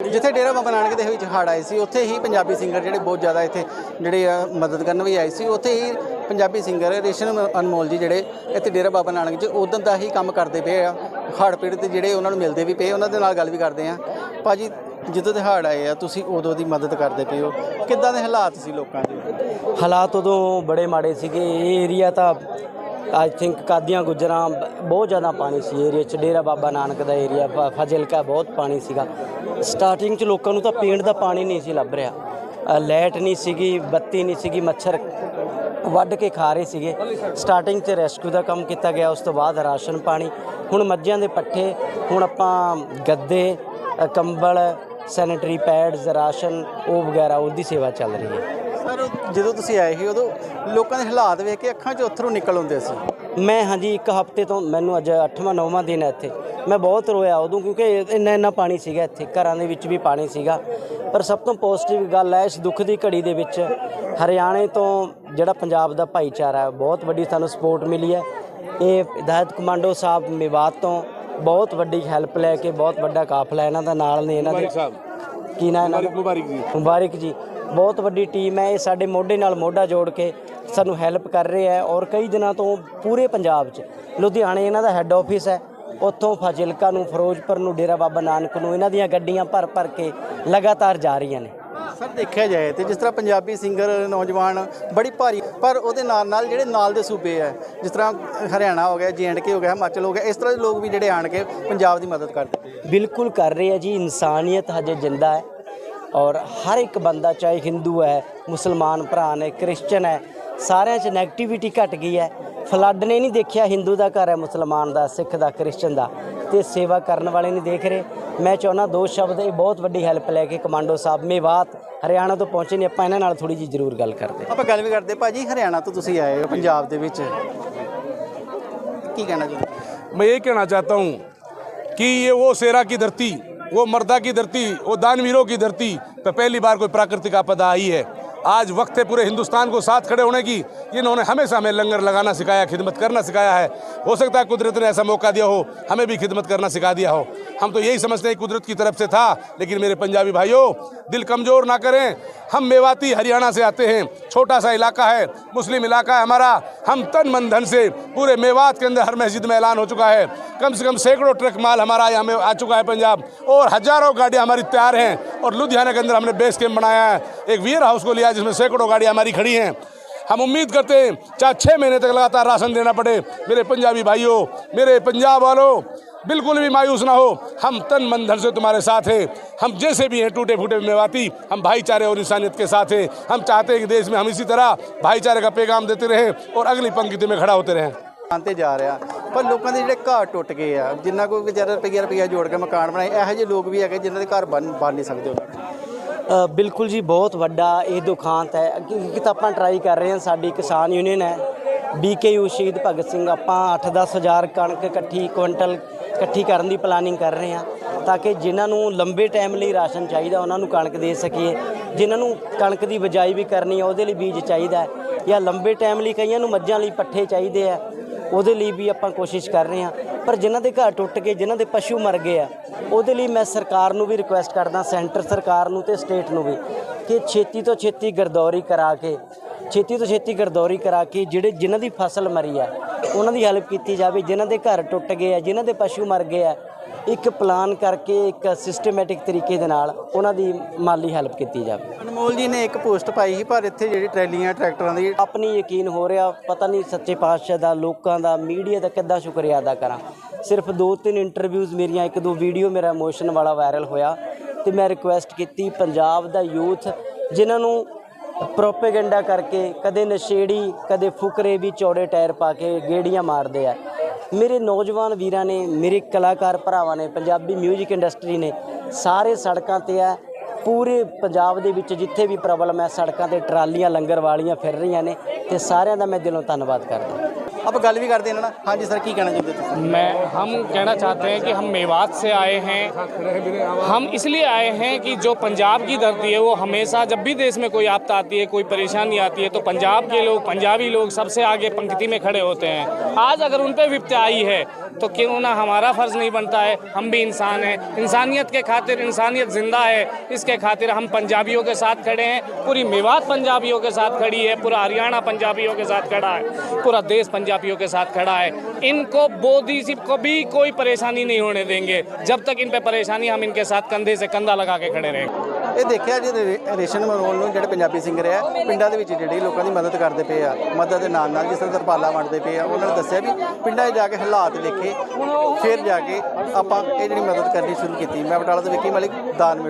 ਜਿੱਥੇ ਡੇਰਾ ਬਾਬਾ ਨਾਨਕ ਦੇ ਵਿੱਚ ਹੜ੍ਹ ਆਏ ਸੀ, ਉੱਥੇ ਹੀ ਪੰਜਾਬੀ ਸਿੰਗਰ ਜਿਹੜੇ ਬਹੁਤ ਜ਼ਿਆਦਾ ਇੱਥੇ ਜਿਹੜੇ ਆ ਮਦਦ ਕਰਨ ਵੀ ਆਏ ਸੀ, ਉੱਥੇ ਹੀ ਪੰਜਾਬੀ ਸਿੰਗਰ ਰੇਸ਼ਮ ਅਨਮੋਲ ਜੀ ਜਿਹੜੇ ਇੱਥੇ ਡੇਰਾ ਬਾਬਾ ਨਾਨਕ 'ਚ ਉਦੋਂ ਦਾ ਹੀ ਕੰਮ ਕਰਦੇ ਪਏ ਆ, ਹੜ੍ਹ ਪੀੜਤ ਜਿਹੜੇ ਉਹਨਾਂ ਨੂੰ ਮਿਲਦੇ ਵੀ ਪਏ, ਉਹਨਾਂ ਦੇ ਨਾਲ ਗੱਲ ਵੀ ਕਰਦੇ ਆ। ਭਾਜੀ, ਜਦੋਂ ਤੇ ਹੜ੍ਹ ਆਏ ਆ, ਤੁਸੀਂ ਉਦੋਂ ਦੀ ਮਦਦ ਕਰਦੇ ਪਏ ਹੋ। ਕਿੱਦਾਂ ਦੇ ਹਾਲਾਤ ਸੀ ਲੋਕਾਂ ਦੇ? ਹਾਲਾਤ ਉਦੋਂ ਬੜੇ ਮਾੜੇ ਸੀਗੇ, ਇਹ ਏਰੀਆ ਤਾਂ ਆਈ ਥਿੰਕ ਕਾਦੀਆਂ ਗੁਜਰਾਂ ਬਹੁਤ ਜ਼ਿਆਦਾ ਪਾਣੀ ਸੀ ਏਰੀਆ ਚ, ਡੇਰਾ ਬਾਬਾ ਨਾਨਕ ਦਾ ਏਰੀਆ ਫ- ਫਾਜ਼ਿਲਕਾ ਬਹੁਤ ਪਾਣੀ ਸੀਗਾ। ਸਟਾਰਟਿੰਗ ਚ ਲੋਕਾਂ ਨੂੰ ਤਾਂ ਪੀਣ ਦਾ ਪਾਣੀ ਨਹੀਂ ਸੀ ਲੱਭ ਰਿਹਾ। ਲੈਟ ਨਹੀਂ ਸੀਗੀ, ਬੱਤੀ ਨਹੀਂ ਸੀਗੀ, ਮੱਛਰ ਵੱਢ ਕੇ ਖਾ ਰਹੇ ਸੀਗੇ। ਸਟਾਰਟਿੰਗ 'ਚ ਰੈਸਕਿਊ ਦਾ ਕੰਮ ਕੀਤਾ ਗਿਆ, ਉਸ ਤੋਂ ਬਾਅਦ ਰਾਸ਼ਨ ਪਾਣੀ। ਹੁਣ ਮੱਝਾਂ ਦੇ ਪੱਠੇ, ਹੁਣ ਆਪਾਂ ਗੱਦੇ ਕੰਬਲ ਸੈਨੀਟਰੀ ਪੈਡਸ ਰਾਸ਼ਨ, ਉਹ ਵਗੈਰਾ, ਉਹਦੀ ਸੇਵਾ ਚੱਲ ਰਹੀ ਹੈ। ਸਰ ਜਦੋਂ ਤੁਸੀਂ ਆਏ ਸੀ ਉਦੋਂ ਲੋਕਾਂ ਦੇ ਹਾਲਾਤ ਵੇਖ ਕੇ ਅੱਖਾਂ 'ਚ ਅਥਰੂ ਨਿਕਲ ਆਉਂਦੇ ਸੀ। ਮੈਂ ਹਾਂਜੀ ਇੱਕ ਹਫ਼ਤੇ ਤੋਂ ਮੈਨੂੰ ਅੱਜ 8ਵਾਂ 9ਵਾਂ ਦਿਨ ਹੈ ਇੱਥੇ। ਮੈਂ ਬਹੁਤ ਰੋਇਆ ਉਦੋਂ ਕਿਉਂਕਿ ਇੰਨਾ ਇੰਨਾ ਪਾਣੀ ਸੀਗਾ ਇੱਥੇ। ਘਰਾਂ ਦੇ ਵਿੱਚ ਵੀ ਪਾਣੀ ਸੀਗਾ। ਪਰ ਸਭ ਤੋਂ ਪੋਜ਼ਿਟਿਵ ਗੱਲ ਹੈ ਇਸ ਦੁੱਖ ਦੀ ਘੜੀ ਦੇ ਵਿੱਚ ਹਰਿਆਣੇ ਤੋਂ ਜਿਹੜਾ ਪੰਜਾਬ ਦਾ ਭਾਈਚਾਰਾ ਹੈ ਬਹੁਤ ਵੱਡੀ ਸਾਨੂੰ ਸਪੋਰਟ ਮਿਲੀ ਹੈ। ਇਹ ਵਿਧਾਇਤ ਕਮਾਂਡੋ ਸਾਹਿਬ ਮੇਵਾਤ ਤੋਂ ਬਹੁਤ ਵੱਡੀ ਹੈਲਪ ਲੈ ਕੇ ਬਹੁਤ ਵੱਡਾ ਕਾਫਲਾ ਇਹਨਾਂ ਦਾ ਨਾਲ ਨੇ ਇਹਨਾਂ ਦੇ। ਕੀ ਨਾਂ ਇਹਨਾਂ ਦਾ? ਮੁਬਾਰਕ ਜੀ। ਮੁਬਾਰਕ ਜੀ। ਬਹੁਤ ਵੱਡੀ ਟੀਮ ਹੈ ਇਹ ਸਾਡੇ ਮੋਢੇ ਨਾਲ ਮੋਢਾ ਜੋੜ ਕੇ ਸਾਨੂੰ ਹੈਲਪ ਕਰ ਰਹੇ ਹੈ ਔਰ ਕਈ ਦਿਨਾਂ ਤੋਂ ਪੂਰੇ ਪੰਜਾਬ 'ਚ ਲੁਧਿਆਣੇ ਇਹਨਾਂ ਦਾ ਹੈੱਡ ਆਫਿਸ ਹੈ ਉੱਥੋਂ ਫਾਜ਼ਿਲਕਾ ਨੂੰ ਫਿਰੋਜ਼ਪੁਰ ਨੂੰ ਡੇਰਾ ਬਾਬਾ ਨਾਨਕ ਨੂੰ ਇਹਨਾਂ ਦੀਆਂ ਗੱਡੀਆਂ ਭਰ ਭਰ ਕੇ ਲਗਾਤਾਰ ਜਾ ਰਹੀਆਂ ਨੇ। ਸਰ ਦੇਖਿਆ ਜਾਏ ਤੇ ਜਿਸ ਤਰ੍ਹਾਂ ਪੰਜਾਬੀ ਸਿੰਗਰ ਨੌਜਵਾਨ ਬੜੀ ਭਾਰੀ ਪਰ ਉਹਦੇ ਨਾਲ ਨਾਲ ਜਿਹੜੇ ਨਾਲ ਦੇ ਸੂਬੇ ਆ ਜਿਸ ਤਰ੍ਹਾਂ ਹਰਿਆਣਾ ਹੋ ਗਿਆ ਕੇ ਹੋ ਗਿਆ ਹਿਮਾਚਲ ਹੋ ਗਿਆ ਇਸ ਤਰ੍ਹਾਂ ਦੇ ਲੋਕ ਵੀ ਜਿਹੜੇ ਆਣ ਕੇ ਪੰਜਾਬ ਦੀ ਮਦਦ ਕਰਦੇ ਬਿਲਕੁਲ ਕਰ ਰਹੇ ਹੈ ਜੀ ਇਨਸਾਨੀਅਤ ਹਜੇ ਜਿੰਦਾ ਹੈ। ਔਰ ਹਰ ਇੱਕ ਬੰਦਾ ਚਾਹੇ ਹਿੰਦੂ ਹੈ ਮੁਸਲਮਾਨ ਭਰਾ ਨੇ ਕ੍ਰਿਸਚਨ ਹੈ ਸਾਰਿਆਂ 'ਚ ਨੈਗੇਟਿਵਿਟੀ ਘਟ ਗਈ ਹੈ ਫਲੱਡ ਨੇ ਨਹੀਂ ਦੇਖਿਆ ਹਿੰਦੂ ਦਾ ਘਰ ਹੈ ਮੁਸਲਮਾਨ ਦਾ ਸਿੱਖ ਦਾ ਕ੍ਰਿਸਚਨ ਦਾ ਤੇ ਸੇਵਾ ਕਰਨ ਵਾਲੇ ਨਹੀਂ ਦੇਖ ਰਹੇ ਮੈਂ ਚਾਹੁੰਦਾ ਦੋ ਸ਼ਬਦ ਇਹ ਬਹੁਤ ਵੱਡੀ ਹੈਲਪ ਲੈ ਕੇ ਕਮਾਂਡੋ ਸਾਹਿਬ ਮੇਵਾਤ ਹਰਿਆਣਾ ਤੋਂ ਪਹੁੰਚੇ ਨੇ ਆਪਾਂ ਇਹਨਾਂ ਨਾਲ ਥੋੜੀ ਜਿਹੀ ਜ਼ਰੂਰ ਗੱਲ ਕਰਦੇ ਆਪਾਂ ਗੱਲ ਵੀ ਕਰਦੇ ਭਾਜੀ ਹਰਿਆਣਾ ਤੋਂ ਤੁਸੀਂ ਆਏ ਹੋ ਪੰਜਾਬ ਦੇ ਵਿੱਚ ਕੀ ਕਹਿਣਾ ਜੀ मैं यही कहना चाहता हूँ कि ये वो शेरा की धरती वो मर्दा की धरती वो दानवीरों की धरती पे पहली बार कोई प्राकृतिक आपदा आई है आज वक्त है पूरे हिंदुस्तान को साथ खड़े होने की। इन्होंने हमेशा हमें लंगर लगाना सिखाया, खिदमत करना सिखाया है। हो सकता है कुदरत ने ऐसा मौका दिया हो, हमें भी खिदमत करना सिखा दिया हो। हम तो यही समझते हैं कुदरत की तरफ़ से था, लेकिन मेरे पंजाबी भाइयों, दिल कमज़ोर ना करें। हम मेवाती हरियाणा से आते हैं छोटा सा इलाका है, मुस्लिम इलाका है हमारा। हम तन मन धन से पूरे मेवात के अंदर हर मस्जिद में ऐलान हो चुका है। कम से कम सैकड़ों ट्रक माल हमारा यहाँ में आ चुका है पंजाब, और हज़ारों गाड़ियाँ हमारी तैयार हैं, और लुधियाना के अंदर हमने बेस कैंप बनाया है। एक वीर हाउस को लिया जिसमें सैकड़ों गाड़ियाँ हमारी खड़ी हैं हम उम्मीद करते हैं चाहे छः महीने तक लगातार राशन देना पड़े मेरे पंजाबी भाइयों मेरे पंजाब वालों बिल्कुल भी मायूस ना हो हम तन मन धन से तुम्हारे साथ हैं हम जैसे भी हैं टूटे फूटे मेवाती हम भाईचारे और इंसानियत के साथ हैं हम चाहते हैं कि देश में हम इसी तरह भाईचारे का पैगाम देते रहें और अगली पंक्ति में खड़ा होते रहें ਤੇ ਜਾ ਰਿਹਾ ਪਰ ਲੋਕਾਂ ਦੇ ਜਿਹੜੇ ਘਰ ਟੁੱਟ ਗਏ ਆ ਜਿੰਨਾ ਕੋਈ ਵਿਚਾਰਾ ਰੁਪਈਆ ਰੁਪਈਆ ਜੋੜ ਕੇ ਮਕਾਨ ਬਣਾਏ ਇਹੋ ਜਿਹੇ ਲੋਕ ਵੀ ਹੈਗੇ ਜਿਨ੍ਹਾਂ ਦੇ ਘਰ ਬਣ ਬਣ ਨਹੀਂ ਸਕਦੇ ਉਹਨਾਂ ਨੂੰ ਅ, ਬਿਲਕੁਲ ਜੀ, ਬਹੁਤ ਵੱਡਾ ਇਹ ਦੁਖਾਂਤ ਹੈ। ਕਿ ਤਾਂ ਆਪਾਂ ਟਰਾਈ ਕਰ ਰਹੇ ਹਾਂ, ਸਾਡੀ ਕਿਸਾਨ ਯੂਨੀਅਨ ਹੈ। ਬੀਕੇਯੂ ਸ਼ਹੀਦ ਭਗਤ ਸਿੰਘ, ਆਪਾਂ 8-10 ਹਜ਼ਾਰ ਕਣਕ ਇਕੱਠੀ, ਕੁਇੰਟਲ ਇਕੱਠੀ ਕਰਨ ਦੀ ਪਲਾਨਿੰਗ ਕਰ ਰਹੇ ਹਾਂ। ਤਾਂ ਕਿ ਜਿਨ੍ਹਾਂ ਨੂੰ ਲੰਬੇ ਟਾਈਮ ਲਈ ਰਾਸ਼ਨ ਚਾਹੀਦਾ, ਉਹਨਾਂ ਨੂੰ ਕਣਕ ਦੇ ਸਕੀਏ। ਜਿਨ੍ਹਾਂ ਨੂੰ ਕਣਕ ਦੀ ਬਿਜਾਈ ਵੀ ਕਰਨੀ ਹੈ ਉਹਦੇ ਲਈ ਬੀਜ ਚਾਹੀਦਾ ਹੈ। ਜਾਂ ਲੰਬੇ ਟਾਈਮ ਲਈ ਕਈਆਂ ਨੂੰ ਮੱਝਾਂ ਲਈ ਪੱਠੇ ਚਾਹੀਦੇ ਆ। ਉਹਦੇ ਲਈ ਵੀ ਆਪਾਂ ਕੋਸ਼ਿਸ਼ ਕਰ ਰਹੇ ਹਾਂ। ਪਰ ਜਿਨ੍ਹਾਂ ਦੇ ਘਰ ਟੁੱਟ ਕੇ ਜਿਨ੍ਹਾਂ ਦੇ ਪਸ਼ੂ ਮਰ ਗਏ ਆ, ਉਹਦੇ ਲਈ ਮੈਂ ਸਰਕਾਰ ਨੂੰ ਵੀ ਰਿਕੁਐਸਟ ਕਰਦਾ, ਸੈਂਟਰ ਸਰਕਾਰ ਨੂੰ ਤੇ ਸਟੇਟ ਨੂੰ ਵੀ, ਕਿ ਛੇਤੀ ਤੋਂ ਛੇਤੀ ਗਰਦੌਰੀ ਕਰਾ ਕੇ ਛੇਤੀ ਤੋਂ ਛੇਤੀ ਗਰਦੌਰੀ ਕਰਾ ਕੇ ਜਿਹੜੇ ਜਿਨ੍ਹਾਂ ਦੀ ਫਸਲ ਮਰੀ ਆ ਉਹਨਾਂ ਦੀ ਹੈਲਪ ਕੀਤੀ ਜਾਵੇ ਜਿਨ੍ਹਾਂ ਦੇ ਘਰ ਟੁੱਟ ਗਏ ਆ ਜਿਨ੍ਹਾਂ ਦੇ ਪਸ਼ੂ ਮਰ ਗਏ ਆ ਇੱਕ ਪਲਾਨ ਕਰਕੇ ਇੱਕ ਸਿਸਟਮੈਟਿਕ ਤਰੀਕੇ ਦੇ ਨਾਲ ਉਹਨਾਂ ਦੀ ਮਾਲੀ ਹੈਲਪ ਕੀਤੀ ਜਾਵੇ। ਅਨਮੋਲ ਜੀ ਨੇ ਇੱਕ ਪੋਸਟ ਪਾਈ ਸੀ ਪਰ ਇੱਥੇ ਜਿਹੜੀ ਟਰੈਲੀਆਂ ਟਰੈਕਟਰਾਂ ਦੀ ਆਪਣੀ ਯਕੀਨ ਹੋ ਰਿਹਾ ਪਤਾ ਨਹੀਂ ਸੱਚੇ ਪਾਤਸ਼ਾਹ ਦਾ ਲੋਕਾਂ ਦਾ ਮੀਡੀਆ ਦਾ ਕਿੱਦਾਂ ਸ਼ੁਕਰੀਆ ਅਦਾ ਕਰਾਂ। ਸਿਰਫ ਦੋ ਤਿੰਨ ਇੰਟਰਵਿਊਜ਼ ਮੇਰੀਆਂ ਇੱਕ ਦੋ ਵੀਡੀਓ ਮੇਰਾ ਇਮੋਸ਼ਨ ਵਾਲਾ ਵਾਇਰਲ ਹੋਇਆ ਤੇ ਮੈਂ ਰਿਕੁਐਸਟ ਕੀਤੀ ਪੰਜਾਬ ਦਾ ਯੂਥ ਜਿਨ੍ਹਾਂ ਨੂੰ ਪ੍ਰੋਪੇਗੈਂਡਾ ਕਰਕੇ ਕਦੇ ਨਸ਼ੇੜੀ, ਕਦੇ ਫੁਕਰੇ ਵੀ ਚੌੜੇ ਟਾਇਰ ਪਾ ਕੇ ਗੇੜੀਆਂ ਮਾਰਦੇ ਆ। ਮੇਰੇ ਨੌਜਵਾਨ ਵੀਰਾਂ ਨੇ, ਮੇਰੇ ਕਲਾਕਾਰ ਭਰਾਵਾਂ ਨੇ, ਪੰਜਾਬੀ 뮤직 ਇੰਡਸਟਰੀ ਨੇ ਸਾਰੇ ਸੜਕਾਂ ਤੇ ਆ, ਪੂਰੇ ਪੰਜਾਬ ਦੇ ਵਿੱਚ ਜਿੱਥੇ ਵੀ ਪ੍ਰੋਬਲਮ ਹੈ, ਸੜਕਾਂ ਤੇ ਟਰਾਲੀਆਂ, ਲੰਗਰ ਵਾਲੀਆਂ ਫਿਰ ਰਹੀਆਂ ਨੇ ਤੇ ਸਾਰਿਆਂ ਦਾ ਮੈਂ ਦਿਲੋਂ ਧੰਨਵਾਦ ਕਰਦਾ। ਆਪਾਂ ਗੱਲ ਵੀ ਕਰਦੇ ਇਹਨਾਂ ਨਾਲ ਹਾਂਜੀ ਸਰ ਕੀ ਕਹਿਣਾ ਚਾਹੁੰਦੇ ਤੁਸੀਂ मैं हम कहना चाहते हैं कि हम मेवात से आए हैं हम इसलिए आए हैं कि जो पंजाब की धरती है वो हमेशा जब भी देश में कोई आपदा आती है कोई परेशानी आती है तो पंजाब के लोग पंजाबी लोग सबसे आगे पंक्ति में खड़े होते हैं आज अगर उन पर विपत्ति आई है तो क्यों ना हमारा फ़र्ज़ नहीं बनता है हम भी इंसान हैं इंसानियत के खातिर इंसानियत ज़िंदा है इसके खातिर हम पंजाबियों के साथ खड़े हैं पूरी मेवात पंजाबियों के साथ खड़ी है पूरा हरियाणा पंजाबियों के साथ खड़ा है पूरा देश पंजाबियों के साथ खड़ा है इनको बोधी सी कभी कोई परेशानी नहीं होने देंगे जब तक इन पे परेशानी हम इनके साथ कंधे से कंधा लगा के खड़े रहेंगे ਇਹ ਦੇਖਿਆ ਜੀ ਰੇ- ਰੇਸ਼ਨ ਮਨੋਲ ਨੂੰ ਜਿਹੜੇ ਪੰਜਾਬੀ ਸਿੰਗਰ ਆ ਪਿੰਡਾਂ ਦੇ ਵਿੱਚ ਜਿਹੜੀ ਲੋਕਾਂ ਦੀ ਮਦਦ ਕਰਦੇ ਪਏ ਆ ਮਦਦ ਦੇ ਨਾਲ ਨਾਲ ਜਿਸ ਤਰ੍ਹਾਂ ਤਰਪਾਲਾਂ ਵੰਡਦੇ ਪਏ ਆ ਉਹਨਾਂ ਨੇ ਦੱਸਿਆ ਵੀ ਪਿੰਡਾਂ 'ਚ ਜਾ ਕੇ ਹਾਲਾਤ ਦੇਖੇ ਫਿਰ ਜਾ ਕੇ ਆਪਾਂ ਇਹ ਜਿਹੜੀ ਮਦਦ ਕਰਨੀ ਸ਼ੁਰੂ ਕੀਤੀ ਮੈਂ ਬਟਾਲਾ ਤੋਂ ਵਿੱਕੀ ਮਲਿਕ ਦਾਨ